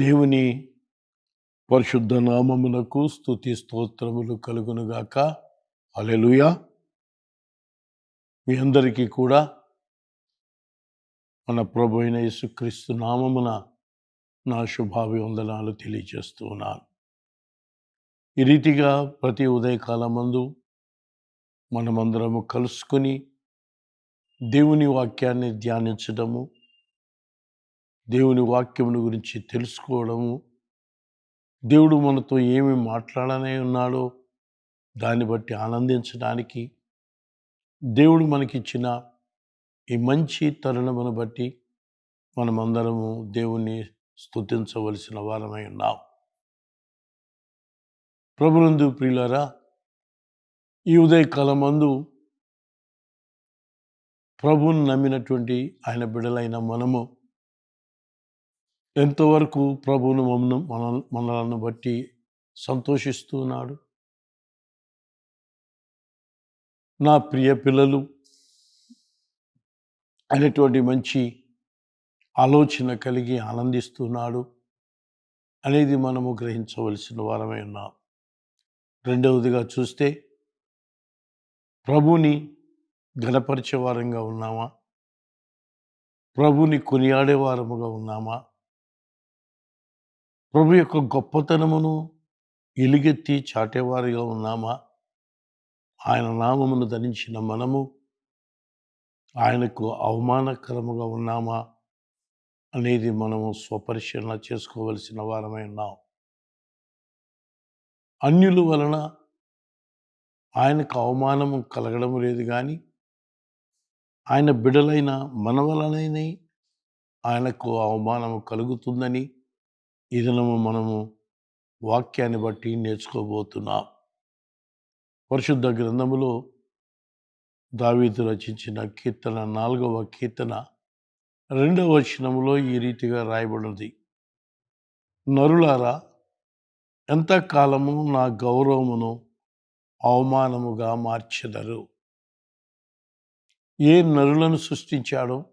దేవుని పరిశుద్ధ నామమునకు స్తుతి స్తోత్రములు కలుగునుగాక అలెలుయ మీ అందరికీ కూడా మన ప్రభు అయిన యేసుక్రీస్తు నామమున నా శుభాభివందనాలు తెలియజేస్తూ ఉన్నాను. ఈ రీతిగా ప్రతి ఉదయకాలమందు మనమందరము కలుసుకొని దేవుని వాక్యాన్ని ధ్యానించడము దేవుని వాక్యమును గురించి తెలుసుకోవడము దేవుడు మనతో ఏమి మాట్లాడనే ఉన్నాడో దాన్ని బట్టి ఆనందించడానికి దేవుడు మనకిచ్చిన ఈ మంచి తరుణమును బట్టి మనమందరము దేవుణ్ణి స్తుతించవలసిన వారమై ఉన్నాం. ప్రభునందు ప్రియులరా ఈ ఉదయకాలమందు ప్రభువుని నమ్మినటువంటి ఆయన బిడలైన మనము ఎంతవరకు ప్రభువును మమ్మను మన మనలను బట్టి సంతోషిస్తున్నాడు? నా ప్రియ పిల్లలు అనేటువంటి మంచి ఆలోచన కలిగి ఆనందిస్తున్నాడు అనేది మనము గ్రహించవలసిన వారమే ఉన్నాం. రెండవదిగా చూస్తే ప్రభుని గణపరిచే వారంగా ఉన్నామా? ప్రభుని కొనియాడే వారముగా ఉన్నామా? ప్రభు యొక్క గొప్పతనమును ఎలుగెత్తి చాటేవారిగా ఉన్నామా? ఆయన నామమును ధరించిన మనము ఆయనకు అవమానకరముగా ఉన్నామా? అనేది మనము స్వపరిశీలన చేసుకోవలసిన వారమై ఉన్నాం. అన్యుల వలన ఆయనకు అవమానము కలగడం లేదు కానీ ఆయన బిడలైన మన వలననే ఆయనకు అవమానము కలుగుతుందని ఈ దినము మనము వాక్యాన్ని బట్టి నేర్చుకోబోతున్నాం. పరిశుద్ధ గ్రంథములో దావీదు రచించిన కీర్తన నాలుగవ కీర్తన రెండవ వచనములో ఈ రీతిగా రాయబడినది. నరులారా ఎంతకాలము నా గౌరవమును అవమానముగా మార్చెదరు? ఏ నరులను సృష్టించాడో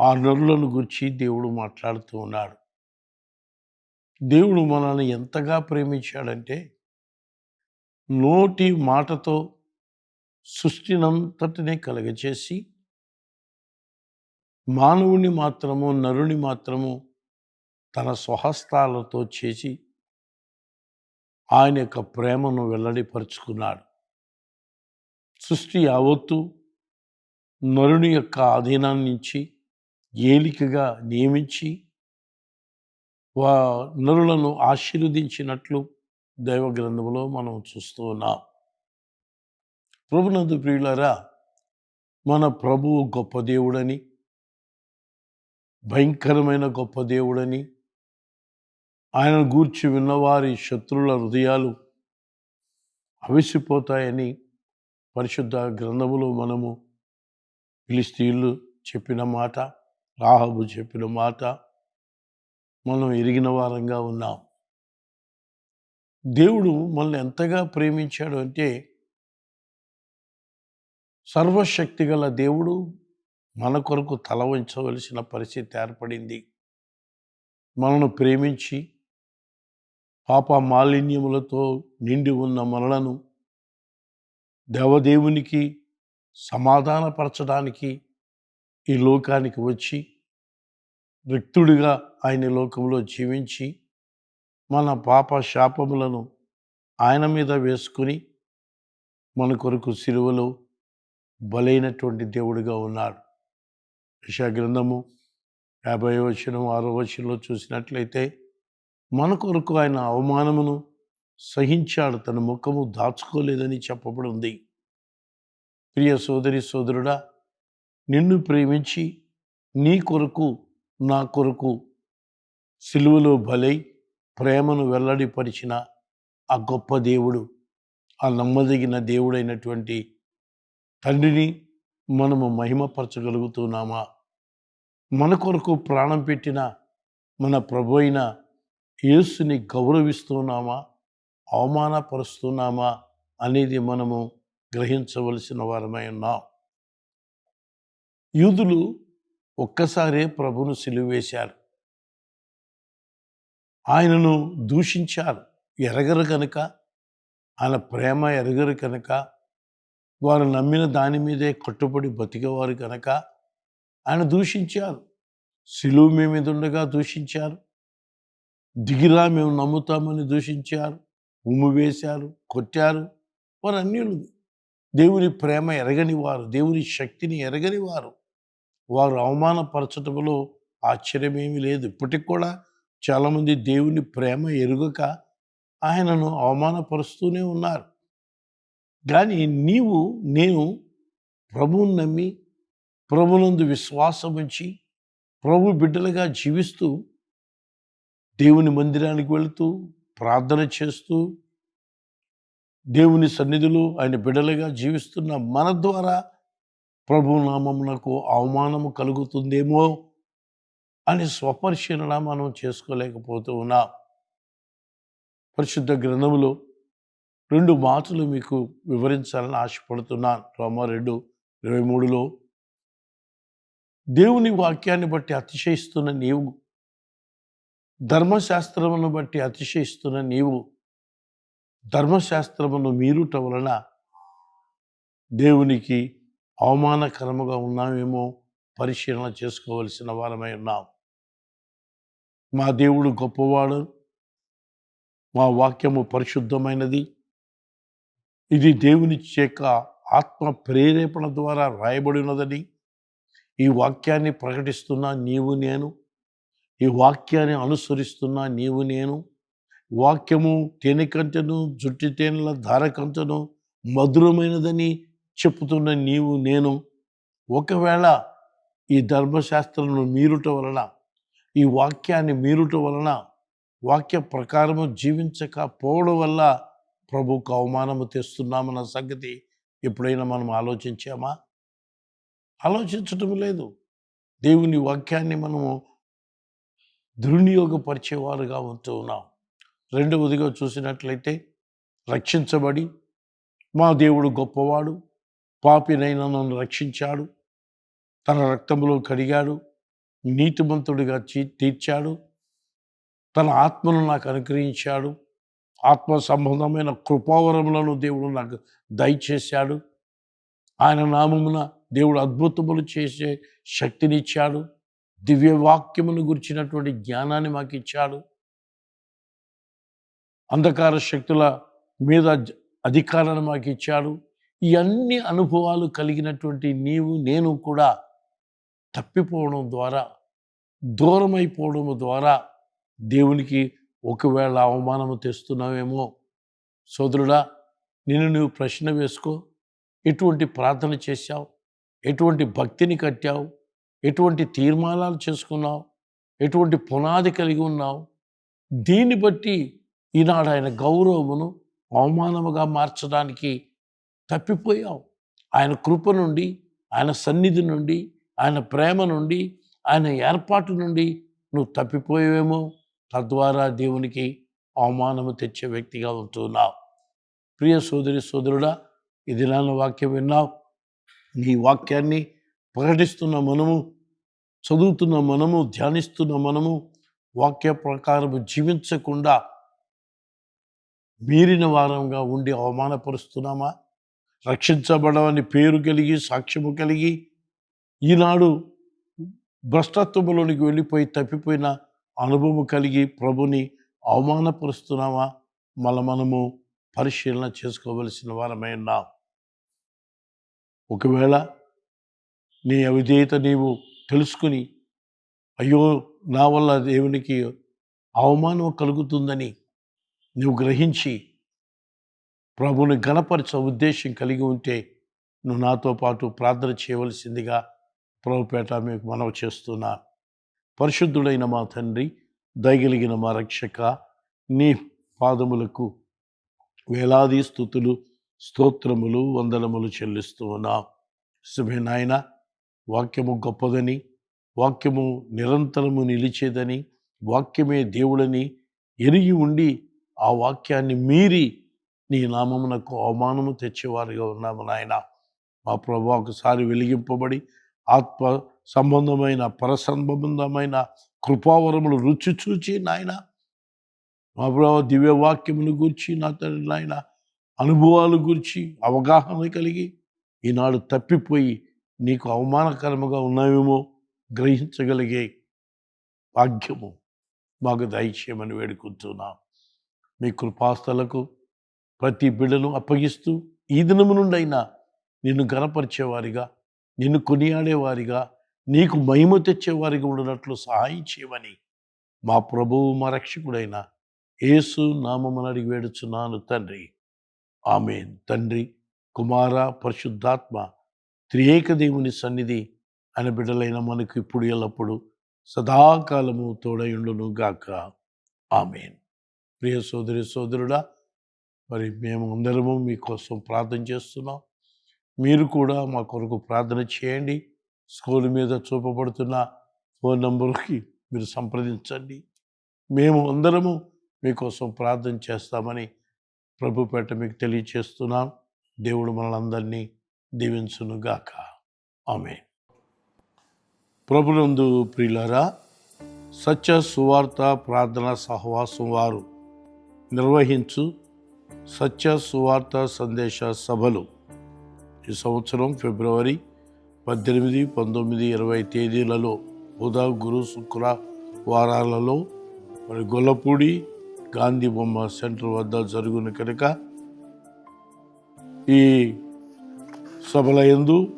ఆ నరులను గురించి దేవుడు మాట్లాడుతూ ఉన్నాడు. దేవుడు మనల్ని ఎంతగా ప్రేమించాడంటే నోటి మాటతో సృష్టినంతటినే కలగచేసి మానవుని మాత్రము నరుని మాత్రము తన స్వహస్తాలతో చేసి ఆయన యొక్క ప్రేమను వెల్లడిపరుచుకున్నాడు. సృష్టి యావత్తు నరుని యొక్క ఆధీనాన్ని ఏలికగా నియమించి వా నరులను ఆశీర్వదించినట్లు దైవ గ్రంథంలో మనం చూస్తూ ఉన్నాం. ప్రభునందు ప్రియులరా మన ప్రభువు గొప్ప దేవుడని భయంకరమైన గొప్ప దేవుడని ఆయన గూర్చి విన్నవారి శత్రువుల హృదయాలు అవిసిపోతాయని పరిశుద్ధ గ్రంథములో మనము ఫిలిస్తీన్లు చెప్పిన మాట రాహబు చెప్పిన మాట మనం ఎరిగిన వారంగా ఉన్నాం. దేవుడు మనల్ని ఎంతగా ప్రేమించాడు అంటే సర్వశక్తి గల దేవుడు మన కొరకు తల వంచవలసిన పరిస్థితి ఏర్పడింది. మనను ప్రేమించి పాప మాలిన్యములతో నిండి ఉన్న మనలను దేవదేవునికి సమాధానపరచడానికి ఈ లోకానికి వచ్చి రిక్తుడిగా ఆయన లోకంలో జీవించి మన పాప శాపములను ఆయన మీద వేసుకుని మన కొరకు సిలువలో బలైనటువంటి దేవుడిగా ఉన్నాడు గ్రంథము యాభై వచనం ఆరో వచనంలో చూసినట్లయితే మన కొరకు ఆయన అవమానమును సహించాడు తన ముఖము దాచుకోలేదని చెప్పబడి ఉంది ప్రియ సోదరి సోదరుడా నిన్ను ప్రేమించి నీ కొరకు నా కొరకు సిలువలో బలై ప్రేమను వెల్లడిపరిచిన ఆ గొప్ప దేవుడు ఆ నమ్మదగిన దేవుడైనటువంటి తండ్రిని మనము మహిమపరచగలుగుతున్నామా? మన కొరకు ప్రాణం పెట్టిన మన ప్రభు అయిన యేసుని గౌరవిస్తున్నామా? అవమానపరుస్తున్నామా? అనేది మనము గ్రహించవలసిన వారమై ఉన్నాం. యూదులు ఒక్కసారే ప్రభును సిలువేశారు ఆయనను దూషించారు. ఎరగరు కనుక ఆయన ప్రేమ ఎరగరు కనుక వారు నమ్మిన దాని మీదే కట్టుబడి బతికేవారు కనుక ఆయన దూషించారు. సిలువు మీ మీద ఉండగా దూషించారు. దిగిరా మేము నమ్ముతామని దూషించారు. ఉమ్ము వేశారు కొట్టారు. వారు అన్యులు దేవుని ప్రేమ ఎరగని వారు దేవుని శక్తిని ఎరగని వారు. వారు అవమానపరచటంలో ఆశ్చర్యమేమీ లేదు. ఇప్పటికి కూడా చాలామంది దేవుని ప్రేమ ఎరుగక ఆయనను అవమానపరుస్తూనే ఉన్నారు. కానీ నీవు నేను ప్రభువుని నమ్మి ప్రభునందు విశ్వాసం ఉంచి ప్రభు బిడ్డలుగా జీవిస్తూ దేవుని మందిరానికి వెళుతూ ప్రార్థన చేస్తూ దేవుని సన్నిధిలో ఆయన బిడ్డలుగా జీవిస్తున్న మన ద్వారా ప్రభు నాకు అవమానము కలుగుతుందేమో? అని స్వపరిశీలన మనం చేసుకోలేకపోతూ ఉన్నాం. పరిశుద్ధ గ్రంథములో రెండు మాటలు మీకు వివరించాలని ఆశపడుతున్నాను. రోమా రెండు ఇరవై మూడులో దేవుని వాక్యాన్ని బట్టి అతిశయిస్తున్న నీవు ధర్మశాస్త్రమును బట్టి అతిశయిస్తున్న నీవు ధర్మశాస్త్రమును మీరుట వలన దేవునికి అవమానకరముగా ఉన్నామేమో పరిశీలన చేసుకోవలసిన వారమై ఉన్నాం. మా దేవుడు గొప్పవాడు. మా వాక్యము పరిశుద్ధమైనది. ఇది దేవుని చేక ఆత్మ ప్రేరేపణ ద్వారా రాయబడినదని. ఈ వాక్యాన్ని ప్రకటిస్తున్న నీవు నేను. ఈ వాక్యాన్ని అనుసరిస్తున్న నీవు నేను. వాక్యము తేనెకంటను జుట్టి తేనెల ధారకంటను మధురమైనదని చెప్పుతున్న నీవు నేను. ఒకవేళ ఈ ధర్మశాస్త్రం మీరుట వలన ఈ వాక్యాన్ని మీరుట వలన వాక్య ప్రకారము జీవించకపోవడం వల్ల ప్రభుకు అవమానము తెస్తున్నామన్న సంగతి ఎప్పుడైనా మనం ఆలోచించామా? ఆలోచించటం లేదు. దేవుని వాక్యాన్ని మనము దుర్వినియోగపరిచేవారుగా ఉంటూ ఉన్నాం. రెండవదిగా చూసినట్లయితే రక్షించబడి మా దేవుడు గొప్పవాడు పాపినైనా నన్ను రక్షించాడు తన రక్తంలో కడిగాడు నీతిమంతుడిగా చీ- తీర్చాడు. తన ఆత్మను నాకు అనుగ్రహించాడు. ఆత్మ సంబంధమైన కృపావరములను దేవుడు నాకు దయచేశాడు. ఆయన నామమున దేవుడు అద్భుతములు చేసే శక్తినిచ్చాడు. దివ్య వాక్యమును గురించినటువంటి జ్ఞానాన్ని మాకు ఇచ్చాడు అంధకార శక్తుల మీద అధికారాన్ని మాకు ఇచ్చాడు ఇవన్నీ అనుభవాలు కలిగినటువంటి నీవు నేను కూడా తప్పిపోవడం ద్వారా దూరమైపోవడం ద్వారా దేవునికి ఒకవేళ అవమానము తెస్తున్నావేమో సోదరుడా నిన్ను నువ్వు ప్రశ్న వేసుకో. ఎటువంటి ప్రార్థన చేశావు? ఎటువంటి భక్తిని కట్టావు? ఎటువంటి తీర్మానాలు చేసుకున్నావు? ఎటువంటి పునాది కలిగి ఉన్నావు? దీన్ని బట్టి ఈనాడు ఆయన గౌరవమును అవమానముగా మార్చడానికి తప్పిపోయావు. ఆయన కృప నుండి ఆయన సన్నిధి నుండి ఆయన ప్రేమ నుండి ఆయన ఏర్పాటు నుండి నువ్వు తప్పిపోయేవేమో? తద్వారా దేవునికి అవమానము తెచ్చే వ్యక్తిగా ఉంటున్నావు. ప్రియ సోదరి సోదరుడా ఇది నాన్న వాక్యం విన్నావు. నీ వాక్యాన్ని ప్రకటిస్తున్న మనము చదువుతున్న మనము ధ్యానిస్తున్న మనము వాక్య ప్రకారము జీవించకుండా మీరిన వారంగా ఉండి అవమానపరుస్తున్నామా? రక్షించబడవని పేరు కలిగి సాక్ష్యము కలిగి ఈనాడు భ్రష్టత్వంలోనికి వెళ్ళిపోయి తప్పిపోయిన అనుభవం కలిగి ప్రభుని అవమానపరుస్తున్నామా మళ్ళీ మనము పరిశీలన చేసుకోవలసిన వారమై ఉన్నాం. ఒకవేళ నీ అవిధేయత నీవు తెలుసుకుని అయ్యో నా వల్ల దేవునికి అవమానం కలుగుతుందని నువ్వు గ్రహించి ప్రభుని గణపరచ ఉద్దేశం కలిగి ఉంటే నువ్వు నాతో పాటు ప్రార్థన చేయవలసిందిగా ప్రభుపేట మీకు మనవి చేస్తున్నా. పరిశుద్ధుడైన మా తండ్రి దయగలిగిన మా రక్షక నీ పాదములకు వేలాది స్థుతులు స్తోత్రములు వందనములు చెల్లిస్తూ ఉన్నాం. శుభే నాయన వాక్యము గొప్పదని వాక్యము నిరంతరము నిలిచేదని వాక్యమే దేవుడని ఎరిగి ఉండి ఆ వాక్యాన్ని మీరి నీ నామమునకు అవమానము తెచ్చేవారుగా ఉన్నాము నాయన. మా ప్రభు ఒకసారి వెలిగింపబడి ఆత్మ సంబంధమైన పరసంబంధమైన కృపావరములు రుచి చూచి నాయన. మా ప్రభావ దివ్యవాక్యమును గురించి నా తండ్రి నాయన అనుభవాల గురించి అవగాహన కలిగి ఈనాడు తప్పిపోయి నీకు అవమానకరముగా ఉన్నామేమో గ్రహించగలిగే భాగ్యము మాకు దయచేయమని వేడుకుంటున్నాం. మీ కృపాస్తలకు ప్రతి బిడ్డను అప్పగిస్తూ ఈ దినము నుండైనా నిన్ను గనపరిచేవారిగా నిన్ను కొనియాడేవారిగా నీకు మహిమ తెచ్చేవారిగా ఉండనట్లు సహాయం చేయమని మా ప్రభువు మా రక్షకుడైన యేసు నామమని అడిగి వేడుచున్నాను తండ్రి. ఆమె తండ్రి కుమార పరిశుద్ధాత్మ త్రియేక దేవుని సన్నిధి అని బిడ్డలైన మనకు ఇప్పుడు ఎల్లప్పుడు సదాకాలము తోడయుండును గాక. ఆమెన్. ప్రియ సోదరి సోదరుడా మరి మేము అందరము మీకోసం ప్రార్థన చేస్తున్నాం. మీరు కూడా మా కొరకు ప్రార్థన చేయండి. స్కూల్ మీద చూపబడుతున్న ఫోన్ నంబర్కి మీరు సంప్రదించండి. మేము అందరము మీకోసం ప్రార్థన చేస్తామని ప్రభుపేట మీకు తెలియచేస్తున్నాం. దేవుడు మనలందరినీ దీవించునుగాక ఆమె ప్రభునందు ప్రియులరా సత్య సువార్త ప్రార్థన సహవాసం వారు నిర్వహించు సత్య సువార్త సందేశ సభలు ఈ సంవత్సరం ఫిబ్రవరి పద్దెనిమిది పంతొమ్మిది ఇరవై తేదీలలో బుధ గురు శుక్ర వారాలలో మరి గొల్లపూడి గాంధీ బొమ్మ సెంటర్ వద్ద జరుగును కనుక ఈ సభల ఎందు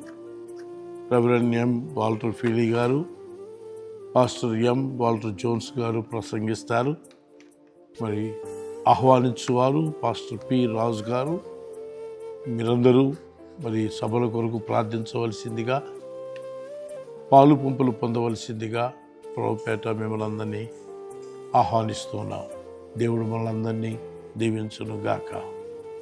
రెవరెండ్ ఎం వాల్టర్ ఫీలీ గారు పాస్టర్ ఎం వాల్టర్ జోన్స్ గారు ప్రసంగిస్తారు. మరి ఆహ్వానించువారు పాస్టర్ పి రాజు గారు మీరందరూ మరి సభల కొరకు ప్రార్థించవలసిందిగా పాలు పంపులు పొందవలసిందిగా ప్రభుపేట మిమ్మల్ని అందరినీ ఆహ్వానిస్తున్నాం. దేవుడు మనందరినీ దీవించును గాక